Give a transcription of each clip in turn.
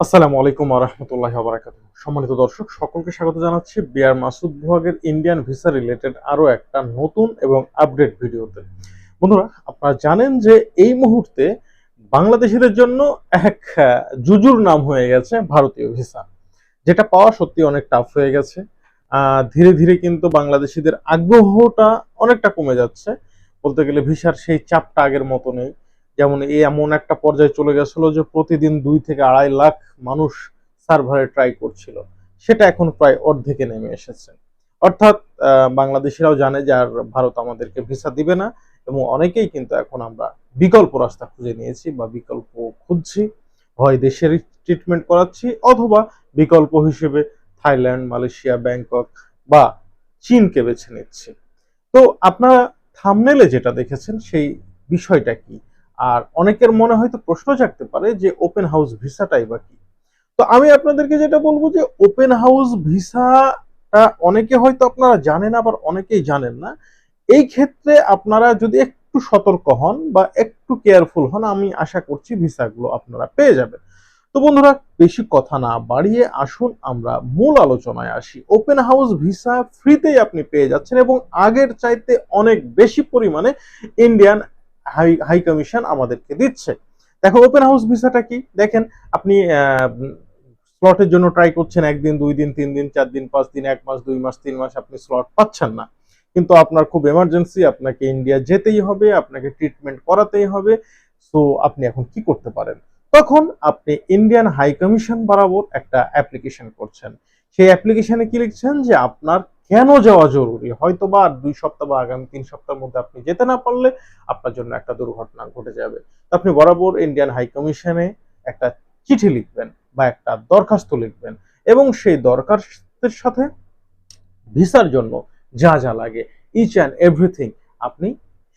আসসালামু আলাইকুম রহমতুল্লাহ বারাকাত সম্মানিত দর্শক, সকলকে স্বাগত জানাচ্ছি বিআর মাসুদ বিভাগের ইন্ডিয়ান ভিসা রিলেটেড আরও একটা নতুন এবং আপডেট ভিডিওতে। বন্ধুরা, আপনারা জানেন যে এই মুহূর্তে বাংলাদেশিদের জন্য এক জুজুর নাম হয়ে গেছে ভারতীয় ভিসা যেটা পাওয়া সত্যি অনেক টাফ হয়ে গেছে। ধীরে ধীরে কিন্তু বাংলাদেশিদের আগ্রহটা অনেকটা কমে যাচ্ছে। বলতে গেলে ভিসার সেই চাপটা আগের মতো নেই যেমন এই এমন একটা পর্যায়ে চলে গেছিল যে প্রতিদিন দুই থেকে আড়াই লাখ মানুষ সার্ভারে ট্রাই করছিল। সেটা এখন প্রায় অর্ধেকে নেমে এসেছে। অর্থাৎ বাংলাদেশিরাও জানে যে আর ভারত আমাদেরকে ভিসা দিবে না এবং অনেকেই কিন্তু এখন আমরা বিকল্প রাস্তা খুঁজে নিয়েছি বা বিকল্প খুঁজছি হয় দেশের ট্রিটমেন্ট করাচ্ছি অথবা বিকল্প হিসেবে থাইল্যান্ড, মালয়েশিয়া, ব্যাংকক বা চীনকে বেছে নিচ্ছি। তো আপনারা থামনেলে যেটা দেখেছেন সেই বিষয়টা কি? আর অনেকের মনে হয়তো প্রশ্ন জাগতে পারে যে ওপেন হাউস ভিসাটাই বা কি? তো আমি আপনাদেরকে যেটা বলব যে ওপেন হাউস ভিসাটা অনেকে হয়তো আপনারা জানেন, আবার অনেকেই জানেন না। এই ক্ষেত্রে আপনারা যদি একটু সতর্ক হন বা একটু কেয়ারফুল হন, আমি আশা করছি ভিসাগুলো আপনারা পেয়ে যাবেন। তো বন্ধুরা, বেশি কথা না বাড়িয়ে আসুন, আমরা মূল আলোচনায় আসি। ওপেন হাউস ভিসা ফ্রিতেই আপনি পেয়ে যাচ্ছেন এবং আগের চাইতে অনেক বেশি পরিমাণে ইন্ডিয়ান হাই হাই কমিশন আমাদেরকে দিচ্ছে। দেখো ওপেন হাউস ভিসাটা কি? দেখেন, আপনি স্লটের জন্য ট্রাই করছেন, একদিন, দুই দিন, তিন দিন, চার দিন, পাঁচ দিন, এক মাস, দুই মাস, তিন মাস আপনি স্লট পাচ্ছেন না। কিন্তু আপনার খুব এমার্জেন্সি আপনাকে ইন্ডিয়া যেতেই হবে, আপনাকে ট্রিটমেন্ট করাতেই হবে। সো আপনি এখন কি করতে পারেন? তখন আপনি ইন্ডিয়ান হাই কমিশন বরাবর একটা অ্যাপ্লিকেশন করছেন। সেই অ্যাপ্লিকেশনে কি লিখছেন যে আপনার কেন যাওয়া জরুরি? হয়তো বা দুই সপ্তাহ বা আগামী তিন সপ্তাহের মধ্যে আপনি যেতে না পারলে আপনার জন্য একটা দুর্ঘটনা ঘটে যাবে। আপনি বরাবর ইন্ডিয়ান হাই কমিশনে একটা চিঠি লিখবেন বা একটা দরখাস্ত লিখবেন এবং সেই দরখাস্তের সাথে ভিসার জন্য যা যা লাগে ইচ অ্যান্ড এভরিথিং আপনি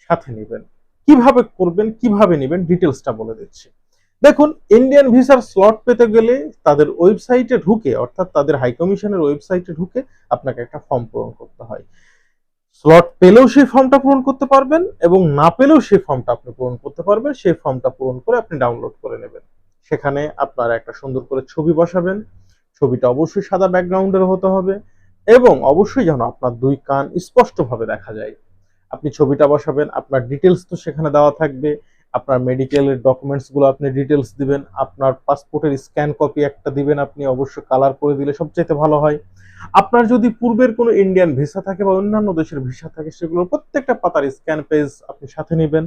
সাথে নেবেন। কীভাবে করবেন, কীভাবে নেবেন ডিটেলসটা বলে দিচ্ছি। দেখুন ইন্ডিয়ান ভিসার স্লট পেতে গেলে তাদের ওয়েবসাইটে ঢুকে, অর্থাৎ তাদের হাই কমিশনের ওয়েবসাইটে ঢুকে আপনাকে একটা ফর্ম পূরণ করতে হয়। স্লট পেলেও সেই ফর্মটা পূরণ করতে পারবেন এবং না পেলেও সেই ফর্মটা আপনি পূরণ করতে পারবেন, সেই ফর্মটা পূরণ করে আপনি ডাউনলোড করে নেবেন। সেখানে আপনার একটা সুন্দর করে ছবি বসাবেন, ছবিটা অবশ্যই সাদা ব্যাকগ্রাউন্ডের হতে হবে এবং অবশ্যই যেন আপনার দুই কান স্পষ্টভাবে দেখা যায়। আপনি ছবিটা বসাবেন, আপনার ডিটেলস তো সেখানে দেওয়া থাকবে আপনার মেডিকেলের ডকুমেন্টসগুলো আপনি ডিটেলস দিবেন, আপনার পাসপোর্টের স্ক্যান কপি একটা দিবেন, আপনি অবশ্যই কালার করে দিলে সবচাইতে ভালো হয়। আপনার যদি পূর্বের কোনো ইন্ডিয়ান ভিসা থাকে বা অন্যান্য দেশের ভিসা থাকে, সেগুলোর প্রত্যেকটা পাতার স্ক্যান পেজ আপনি সাথে নেবেন।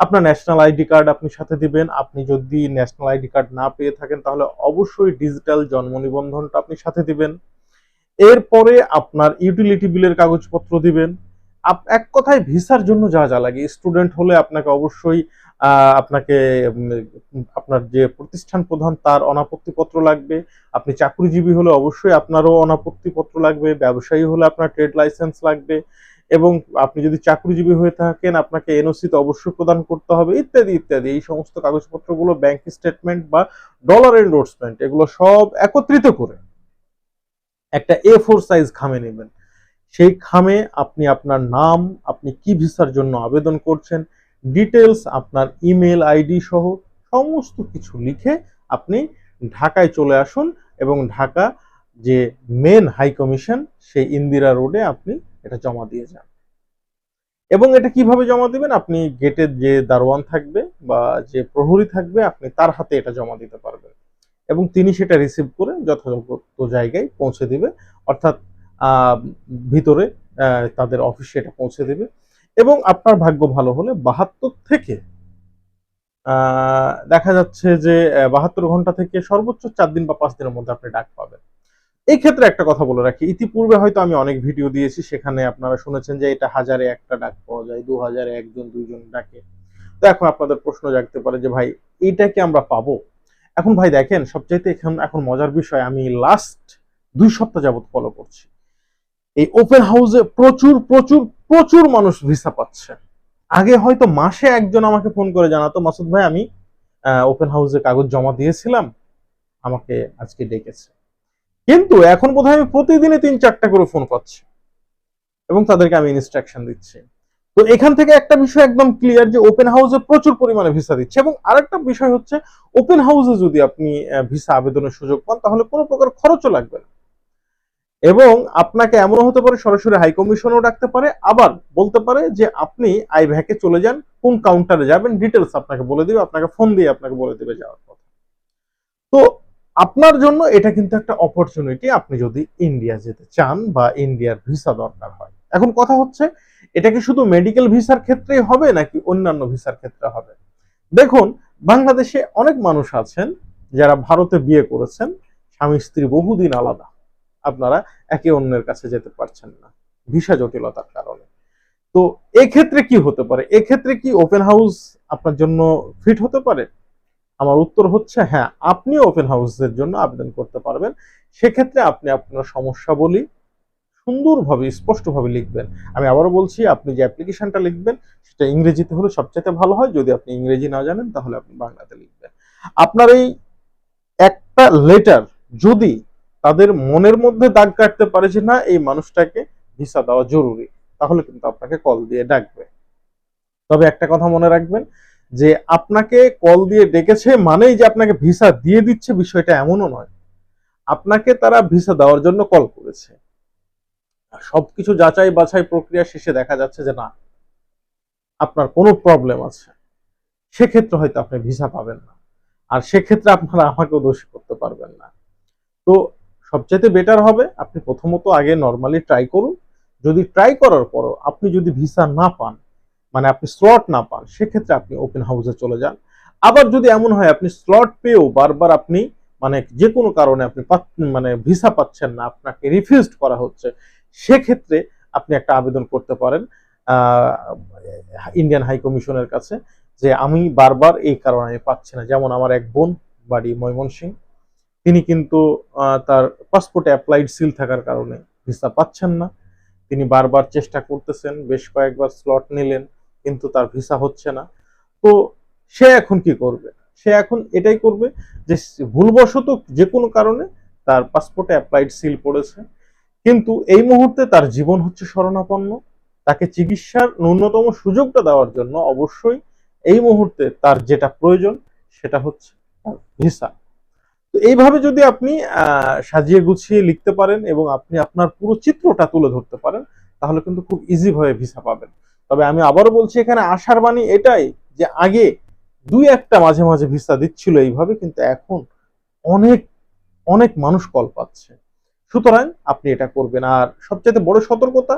আপনার ন্যাশনাল আইডি কার্ড আপনি সাথে দিবেন। আপনি যদি ন্যাশনাল আইডি কার্ড না পেয়ে থাকেন, তাহলে অবশ্যই ডিজিটাল জন্ম নিবন্ধনটা আপনি সাথে দিবেন। এরপরে আপনার ইউটিলিটি বিলের কাগজপত্র দিবেন। আপ- এক কথায় ভিসার জন্য যা যা লাগে। স্টুডেন্ট হলে আপনাকে অবশ্যই আপনাকে আপনার যে প্রতিষ্ঠান প্রধান তার অনাপত্তি পত্র লাগবে। আপনি চাকরিজীবী হলে অবশ্যই আপনারও অনাপত্তি পত্র লাগবে। ব্যবসায়ী হলে আপনার ট্রেড লাইসেন্স লাগবে। এবং আপনি যদি চাকরিজীবী হয়ে থাকেন, আপনাকে এনওসি তো অবশ্যই প্রদান করতে হবে। ইত্যাদি ইত্যাদি। এই সমস্ত কাগজপত্রগুলো ব্যাংক স্টেটমেন্ট বা ডলার এন্ডোর্সমেন্ট এগুলো সব একত্রিত করে একটা এ ফোর সাইজ খামে নেবেন। সেই খামে আপনি আপনার নাম, আপনি কি ভিসার জন্য আবেদন করছেন ডিটেলস আপনার ইমেল আইডি সহ সমস্ত কিছু লিখে আপনি ঢাকায় চলে আসুন এবং ঢাকা যে মেন হাই কমিশন সেই ইন্দিরা রোডে আপনি এটা জমা দিয়ে যান। এবং এটা কীভাবে জমা দিবেন? আপনি গেটের যে দারোয়ান থাকবে বা যে প্রহরী থাকবে, আপনি তার হাতে এটা জমা দিতে পারবেন। এবং তিনি সেটা রিসিভ করে যথাযথ জায়গায় পৌঁছে দিবে। অর্থাৎ ভিতরে তাদের অফিসে এটা পৌঁছে দেবে। এবং আপনার ভাগ্য ভালো হলে বাহাত্তর থেকে দেখা যাচ্ছে যে বাহাত্তর ঘণ্টা থেকে সর্বোচ্চ চার দিন বা পাঁচ দিনের মধ্যে আপনি ডাক পাবেন। এই ক্ষেত্রে একটা কথা বলে রাখি, ইতিপূর্বে হয়তো আমি অনেক ভিডিও দিয়েছি, সেখানে আপনারা শুনেছেন যে এটা হাজারে একটা ডাক পাওয়া যায়, দু হাজারে একজন, দুইজন ডাকে। তো এখন আপনাদের প্রশ্ন জাগতে পারে যে, ভাই, এইটা কি আমরা পাবো? এখন ভাই দেখেন, সবচাইতে এখন এখন মজার বিষয়, আমি লাস্ট দুই সপ্তাহ যাবত ফলো করছি। এই ওপেন হাউসে প্রচুর প্রচুর প্রচুর মানুষ ভিসা পাচ্ছে। আগে হয়তো মাসে একজন আমাকে ফোন করে জানাতো, মাসুদ ভাই, আমি ওপেন হাউসে কাগজ জমা দিয়েছিলাম, আমাকে আজকে ডেকেছে। কিন্তু এখন বোধহয় আমি প্রতিদিনে তিন, চারটা করে ফোন পাচ্ছি এবং তাদেরকে আমি ইনস্ট্রাকশন দিচ্ছি। তো এখান থেকে একটা বিষয় একদম ক্লিয়ার যে ওপেন হাউসে প্রচুর পরিমাণে ভিসা দিচ্ছে এবং আরেকটা বিষয় হচ্ছে ওপেন হাউসে যদি আপনি ভিসা আবেদনের সুযোগ পান, তাহলে কোনো প্রকার খরচও লাগবে না। এবং আপনাকে এমন হতে পারে সরাসরি হাই কমিশনও ডাকতে পারে, আবার বলতে পারে যে আপনি আই ভ্যাকে চলে যান, কোন কাউন্টারে যাবেন ডিটেলস আপনাকে বলে দিবে, আপনাকে ফোন দিয়ে আপনাকে বলে দিবে যাওয়ার কথা তো আপনার জন্য এটা কিন্তু একটা অপরচুনিটি আপনি যদি ইন্ডিয়া যেতে চান বা ইন্ডিয়ার ভিসা দরকার হয়। এখন কথা হচ্ছে, এটা কি শুধু মেডিকেল ভিসার ক্ষেত্রেই হবে নাকি অন্যান্য ভিসার ক্ষেত্রে হবে? দেখুন, বাংলাদেশে অনেক মানুষ আছেন যারা ভারতে বিয়ে করেছেন স্বামী স্ত্রী বহুদিন আলাদা। আপনারা একে অন্যের কাছে যেতে পারছেন না, ভিসা জটিলতার কারণে। তো এক্ষেত্রে কি হতে পারে? এক্ষেত্রে কি ওপেন হাউস আপনার জন্য ফিট হতে পারে? আমার উত্তর হচ্ছে হ্যাঁ আপনি ওপেন হাউসের জন্য আবেদন করতে পারবেন। সেক্ষেত্রে আপনি আপনার সমস্যা বলি সুন্দরভাবে, স্পষ্টভাবে লিখবেন। আমি আবারও বলছি, আপনি যে অ্যাপ্লিকেশনটা লিখবেন, সেটা ইংরেজিতে হলে সবচেয়ে ভালো হয়। যদি আপনি ইংরেজি না জানেন, তাহলে আপনি বাংলাতে লিখবেন। আপনার এই একটা লেটার যদি তাদের মনের মধ্যে দাগ কাটতে পারে যে না, এই মানুষটাকে ভিসা দেওয়া জরুরি। তাহলে কিন্তু আপনাকে কল দিয়ে ডাকবে। তবে একটা কথা মনে রাখবেন যে, আপনাকে কল দিয়ে ডেকেছে মানেই যে আপনাকে ভিসা দিয়ে দিচ্ছে বিষয়টা এমনও নয়। আপনাকে তারা ভিসা দেওয়ার জন্য কল করেছে। সবকিছু যাচাই বাছাই প্রক্রিয়া শেষে দেখা যাচ্ছে যে না, আপনার কোনো প্রবলেম আছে। সেক্ষেত্রে হয়তো আপনি ভিসা পাবেন না। আর সেক্ষেত্রে আপনারা আমাকেও দোষী করতে পারবেন না। তো সবচেয়ে বেটার হবে। আপনি প্রথমত আগে নর্মালি ট্রাই করুন। যদি ট্রাই করার পরও আপনি যদি ভিসা না পান মানে আপনি স্লট না পান, সেক্ষেত্রে আপনি ওপেন হাউসে চলে যান। আবার যদি এমন হয় আপনি স্লট পেয়েও বারবার আপনি মানে যে কোনো কারণে আপনি মানে ভিসা পাচ্ছেন না, আপনাকে রিফিউজড করা হচ্ছে, সেক্ষেত্রে আপনি একটা আবেদন করতে পারেন ইন্ডিয়ান হাই কমিশনের কাছে, যে আমি বারবার এই কারণে আমি পাচ্ছি না। যেমন আমার এক বোন, বাড়ি ময়মনসিং তিনি কিন্তু তার পাসপোর্টে অ্যাপ্লাইড সিল থাকার কারণে ভিসা পাচ্ছেন না। তিনি বারবার চেষ্টা করতেছেন, বেশ কয়েকবার স্লট নিলেন, কিন্তু তার ভিসা হচ্ছে না। তো সে এখন কি করবে? সে এখন এটাই করবে যে, ভুলবশত যে কোনো কারণে তার পাসপোর্টে অ্যাপ্লাইড সিল পড়েছে। কিন্তু এই মুহূর্তে তার জীবন হচ্ছে শরণাপন্ন তাকে চিকিৎসার ন্যূনতম সুযোগটা দেওয়ার জন্য অবশ্যই এই মুহূর্তে তার যেটা প্রয়োজন, সেটা হচ্ছে তার ভিসা তো এইভাবে যদি আপনি সাজিয়ে গুছিয়ে লিখতে পারেন এবং আপনি আপনার পুরো চিত্রটা তুলে ধরতে পারেন, তাহলে কিন্তু খুব ইজি ভাবে ভিসা পাবেন। তবে আমি আবারও বলছি, এখানে আশার বাণী এটাই যে আগে দুই একটা মাঝে মাঝে ভিসা দিচ্ছিল এইভাবে, কিন্তু এখন অনেক অনেক মানুষ কল পাচ্ছে। সুতরাং আপনি এটা করবেন। আর সবচেয়ে বড় সতর্কতা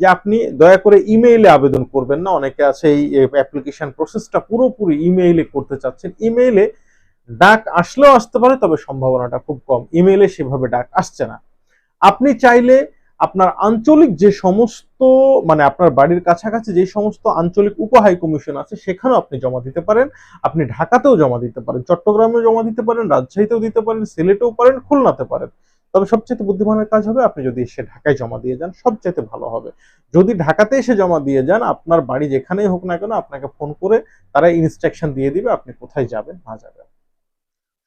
যে আপনি দয়া করে ইমেইলে আবেদন করবেন না। অনেকে আছে এই অ্যাপ্লিকেশন প্রসেসটা পুরোপুরি ইমেইলে করতে চাচ্ছেন। ইমেইলে ডাক আসলেও আসতে পারে, তবে সম্ভাবনাটা খুব কম। ইমেলে সেভাবে ডাক আসছে না। আপনি চাইলে আপনার আঞ্চলিক যে সমস্ত মানে আপনার বাড়ির কাছাকাছি যে সমস্ত আঞ্চলিক উপ হাই কমিশন আছে, সেখানেও আপনি জমা দিতে পারেন। আপনি ঢাকাতেও জমা দিতে পারেন, চট্টগ্রামেও জমা দিতে পারেন, রাজশাহীতেও দিতে পারেন, সিলেটেও পারেন, খুলনাতে পারেন। তবে সবচেয়ে বুদ্ধিমানের কাজ হবে আপনি যদি এসে ঢাকায় জমা দিয়ে যান সবচেয়ে ভালো হবে। যদি ঢাকাতে এসে জমা দিয়ে যান, আপনার বাড়ি যেখানেই হোক না কেন, আপনাকে ফোন করে তারা ইনস্ট্রাকশন দিয়ে দিবে আপনি কোথায় যাবেন, না যাবেন।